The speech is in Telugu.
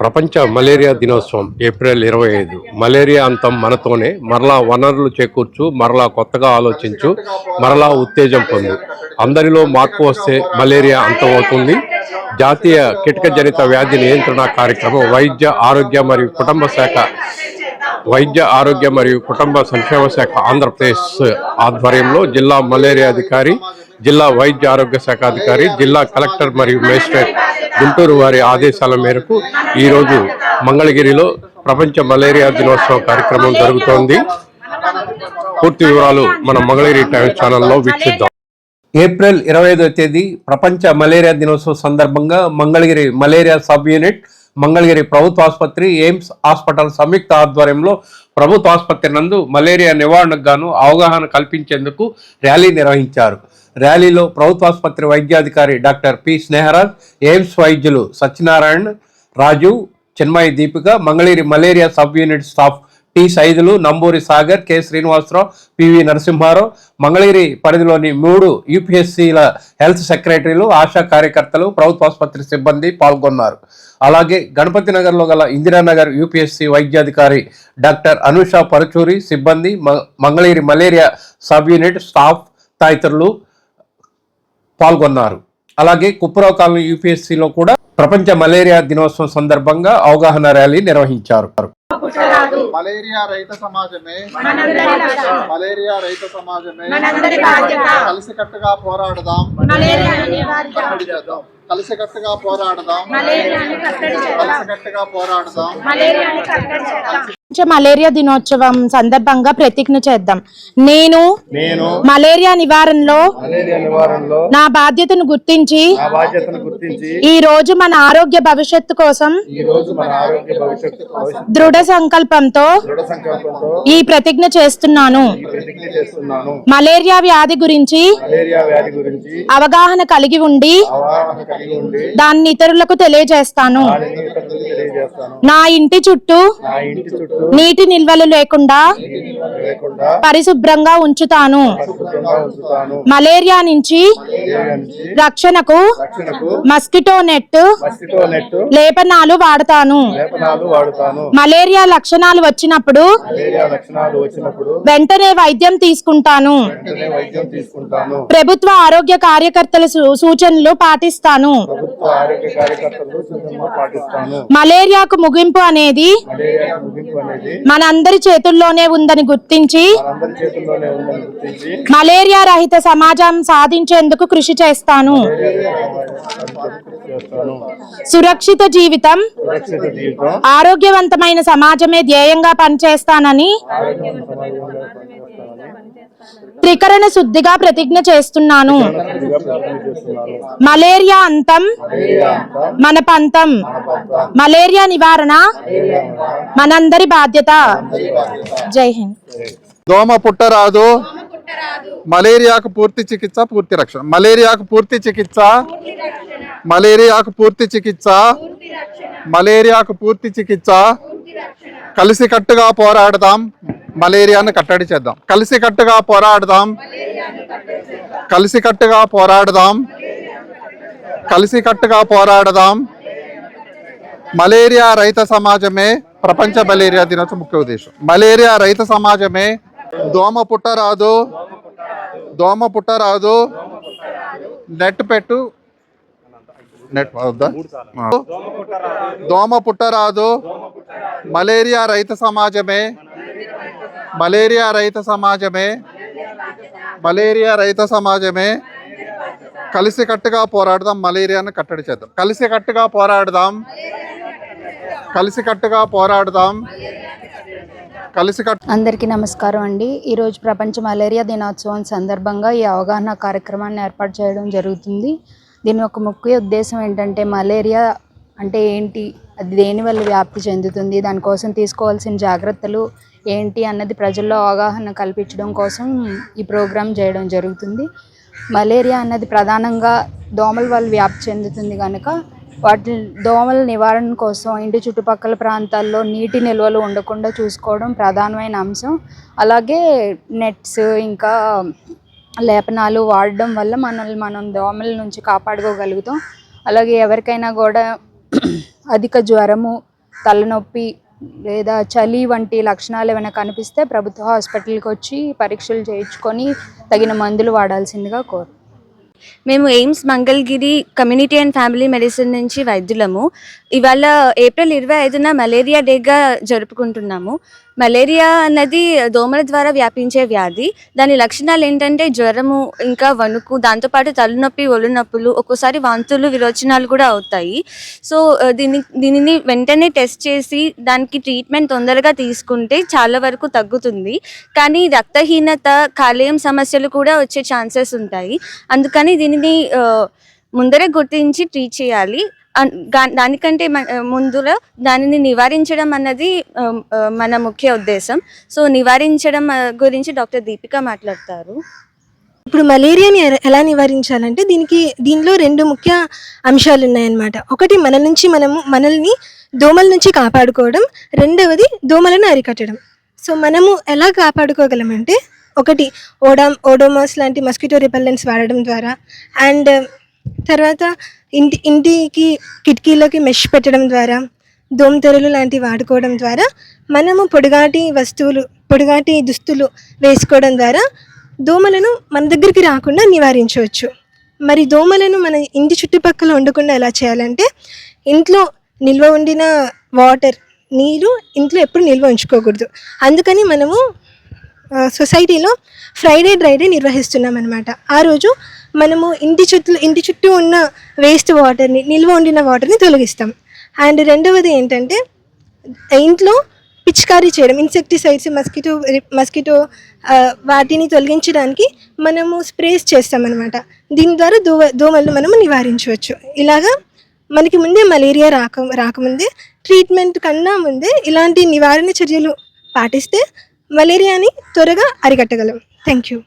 ప్రపంచ మలేరియా దినోత్సవం ఏప్రిల్ ఇరవై ఐదు. మలేరియా అంతం మనతోనే మరలా వనరులు చేకూర్చు మరలా కొత్తగా ఆలోచించు మరలా ఉత్తేజం పొందు. అందరిలో మార్పు వస్తే మలేరియా అంతమవుతుంది జాతీయ కిటక జనిత వ్యాధి నియంత్రణ కార్యక్రమం వైద్య ఆరోగ్య మరియు కుటుంబ శాఖ వైద్య ఆరోగ్య మరియు కుటుంబ సంక్షేమ శాఖ ఆంధ్రప్రదేశ్ ఆధ్వర్యంలో జిల్లా మలేరియా అధికారి జిల్లా వైద్య ఆరోగ్య శాఖ అధికారి జిల్లా కలెక్టర్ మరియు మేజిస్ట్రేట్ గుంటూరు వారి ఆదేశాల మేరకు ఈరోజు మంగళగిరిలో ప్రపంచ మలేరియా దినోత్సవ కార్యక్రమం జరుగుతోంది. పూర్తి వివరాలు మన మంగళగిరి టైమ్స్ ఛానల్లో వీక్షిద్దాం. ఏప్రిల్ ఇరవై ఐదో తేదీ ప్రపంచ మలేరియా దినోత్సవం సందర్భంగా Mangalagiri malaria sub unit Mangalagiri ప్రభుత్వ ఆసుపత్రి ఎయిమ్స్ హాస్పిటల్ సంయుక్త ఆధ్వర్యంలో ప్రభుత్వ ఆసుపత్రి నందు మలేరియా నివారణకు గాను అవగాహన కల్పించేందుకు ర్యాలీ నిర్వహించారు. ర్యాలీలో ప్రభుత్వ ఆసుపత్రి వైద్యాధికారి డాక్టర్ పి స్నేహరాజ్ ఎయిమ్స్ వైద్యులు Satyanarayana Raju Chinmayi Deepika Mangalagiri malaria sub unit staff T Saidulu Namburi Sagar K Srinivasarao PV Narasimharao Mangalagiri పరిధిలోని మూడు యూపీఎస్సీల హెల్త్ సెక్రటరీలు ఆశా కార్యకర్తలు ప్రభుత్వ ఆసుపత్రి సిబ్బంది పాల్గొన్నారు. అలాగే గణపతి నగర్లో గల ఇందిరానగర్ యూపీఎస్సీ వైద్యాధికారి డాక్టర్ అనుష పరచూరి సిబ్బంది మ- Mangalagiri malaria sub unit staff తదితరులు పాల్గొన్నారు. అలాగే కుప్పరావు కాలనీ యూపీఎస్సీలో కూడా ప్రపంచ మలేరియా దినోత్సవం సందర్భంగా అవగాహన ర్యాలీ నిర్వహించారు. మలేరియా రహిత సమాజమే మలేరియా రహిత సమాజమే. మనందరి బాధ్యత. కలిసికట్టుగా పోరాడదాం. చేద్దాం. కలిసికట్టుగా పోరాడదాం. చేద్దాం. కలిసికట్టుగా పోరాడదాం. మలేరియా దినోత్సవం సందర్భంగా ప్రతిజ్ఞ చేద్దాం. నేను మలేరియా నివారణలో నా బాధ్యతను గుర్తించి ఈ రోజు మన ఆరోగ్య భవిష్యత్తు కోసం దృఢ సంకల్పంతో ఈ ప్రతిజ్ఞ చేస్తున్నాను. మలేరియా వ్యాధి గురించి అవగాహన కలిగి ఉండి దాన్ని ఇతరులకు తెలియజేస్తాను. నా ఇంటి చుట్టూ నీటి నిల్వలు లేకుండా పరిశుభ్రంగా ఉంచుతాను. మలేరియా నుంచి రక్షణకు మస్కిటో నెట్ లేపనాలు వాడతాను. మలేరియా లక్షణాలు వచ్చినప్పుడు వెంటనే వైద్యం తీసుకుంటాను. వెంటనే వైద్యం తీసుకుంటాను. ప్రభుత్వ ఆరోగ్య కార్యకర్తల సూచనలు పాటిస్తాను. ప్రభుత్వ ఆరోగ్య కార్యకర్తలు సూచనలు పాటిస్తాను. మలేరియాకు ముగింపు అనేది మలేరియా ముగింపు అనేది మనందరి చేతుల్లోనే ఉందని గుర్తించి మనందరి చేతుల్లోనే ఉందని గుర్తించి మలేరియా రహిత సమాజం సాధించేందుకు కృషి చేస్తాను. చేస్తాను. సురక్షిత జీవితం సురక్షిత జీవితం ఆరోగ్యవంతమైన సమాజమే ధ్యేయంగా పనిచేస్తానని త్రికరణ శుద్ధిగా ప్రతిజ్ఞ చేస్తున్నాను. మలేరియా అంతం మన పంతం మలేరియా నివారణ మనందరి బాధ్యత. జై హింద్. దోమ పుట్టరాదు మలేరియాకు పూర్తి చికిత్స పూర్తి రక్షణ. మలేరియాకు పూర్తి చికిత్స మలేరియాకు పూర్తి చికిత్స మలేరియాకు పూర్తి చికిత్స. కలిసికట్టుగా పోరాడదాం మలేరియాను కట్టడి చేద్దాం. కలిసికట్టుగా పోరాడదాం కలిసికట్టుగా పోరాడదాం కలిసికట్టుగా పోరాడదాం. మలేరియా రహిత సమాజమే ప్రపంచ మలేరియా దినోత్సవ ముఖ్య ఉద్దేశం. మలేరియా రహిత సమాజమే దోమ పుట్టరాదు దోమ పుట్టరాదు నెట్ పెట్టు. నెట్ దోమ పుట్టరాదు మలేరియా రహిత సమాజమే మలేరియా రహిత సమాజమే మలేరియా రహిత సమాజమే కలిసికట్టుగా పోరాడదాం మలేరియాను కట్టడి చేద్దాం. కలిసికట్టుగా పోరాడదాం. కలిసికట్టుగా పోరాడదాం. కలిసికట్టు అందరికీ నమస్కారం అండి. ఈరోజు ప్రపంచ మలేరియా దినోత్సవం సందర్భంగా ఈ అవగాహన కార్యక్రమాన్ని ఏర్పాటు చేయడం జరుగుతుంది. దీని యొక్క ముఖ్య ఉద్దేశం ఏంటంటే మలేరియా అంటే ఏంటి? అది దేని వల్ల వ్యాప్తి చెందుతుంది? దానికోసం తీసుకోవాల్సిన జాగ్రత్తలు ఏంటి? అన్నది ప్రజల్లో అవగాహన కల్పించడం కోసం ఈ ప్రోగ్రాం చేయడం జరుగుతుంది. మలేరియా అన్నది ప్రధానంగా దోమల వల్ల వ్యాప్తి చెందుతుంది కనుక వాటి దోమల నివారణ కోసం ఇంటి చుట్టుపక్కల ప్రాంతాల్లో నీటి నిల్వలు ఉండకుండా చూసుకోవడం ప్రధానమైన అంశం. అలాగే నెట్స్ ఇంకా లేపనాలు వాడడం వల్ల మనల్ని మనం దోమల నుంచి కాపాడుకోగలుగుతాం. అలాగే ఎవరికైనా కూడా అధిక జ్వరము తలనొప్పి లేదా చలి వంటి లక్షణాలు ఏమైనా కనిపిస్తే ప్రభుత్వ హాస్పిటల్కి వచ్చి పరీక్షలు చేయించుకొని తగిన మందులు వాడాల్సిందిగా కోరు. మేము AIIMS Mangalagiri community and family medicine నుంచి వైద్యులము. ఇవాళ ఏప్రిల్ ఇరవై ఐదున మలేరియా డేగా జరుపుకుంటున్నాము. మలేరియా అన్నది దోమల ద్వారా వ్యాపించే వ్యాధి. దాని లక్షణాలు ఏంటంటే జ్వరము ఇంకా వణుకు దాంతోపాటు తలనొప్పి ఒళ్ళు నొప్పులు ఒక్కోసారి వాంతులు విరోచనాలు కూడా అవుతాయి. సో దీని దీనిని వెంటనే టెస్ట్ చేసి దానికి ట్రీట్మెంట్ తొందరగా తీసుకుంటే చాలా వరకు తగ్గుతుంది. కానీ రక్తహీనత కాలేయం సమస్యలు కూడా వచ్చే ఛాన్సెస్ ఉంటాయి. అందుకని దీనిని ముందరే గుర్తించి ట్రీట్ చేయాలి. దానికంటే ముందులో దానిని నివారించడం అన్నది మన ముఖ్య ఉద్దేశం. సో నివారించడం గురించి డాక్టర్ దీపిక మాట్లాడతారు. ఇప్పుడు మలేరియాని ఎలా నివారించాలంటే దీనికి దీనిలో రెండు ముఖ్య అంశాలు ఉన్నాయన్నమాట. ఒకటి మన నుంచి మనము మనల్ని దోమల నుంచి కాపాడుకోవడం. రెండవది దోమలను అరికట్టడం. సో మనము ఎలా కాపాడుకోగలమంటే ఒకటి ఓడామ్ ఓడోమాస్ లాంటి మస్కిటో రిపెల్లెంట్స్ వాడడం ద్వారా. అండ్ తర్వాత ఇంటి ఇంటికి కిటికీలోకి మెష్ పెట్టడం ద్వారా దోమతెరలు లాంటివి వాడుకోవడం ద్వారా మనము పొడిగాటి వస్తువులు పొడిగాటి దుస్తులు వేసుకోవడం ద్వారా దోమలను మన దగ్గరికి రాకుండా నివారించవచ్చు. మరి దోమలను మన ఇంటి చుట్టుపక్కల ఉండకుండా ఎలా చేయాలంటే ఇంట్లో నిల్వ ఉండిన వాటర్ నీరు ఇంట్లో ఎప్పుడు నిల్వ ఉంచుకోకూడదు. అందుకని మనము సొసైటీలో ఫ్రైడే డ్రైడే నిర్వహిస్తున్నాం అనమాట ఆ రోజు మనము ఇంటి చుట్టూ ఇంటి చుట్టూ ఉన్న వేస్ట్ వాటర్ని నిల్వ ఉండిన వాటర్ని తొలగిస్తాం. అండ్ రెండవది ఏంటంటే ఇంట్లో పిచికారీ చేయడం ఇన్సెక్టిసైడ్స్ మస్కిటో మస్కిటో వాటిని తొలగించడానికి మనము స్ప్రేస్ చేస్తామన్నమాట. దీని ద్వారా దోమ దోమలను మనము నివారించవచ్చు. ఇలాగా మనకి ముందే మలేరియా రాక రాకముందే ట్రీట్మెంట్ కన్నా ముందే ఇలాంటి నివారణ చర్యలు పాటిస్తే మలేరియాని త్వరగా అరికట్టగలం. Thank you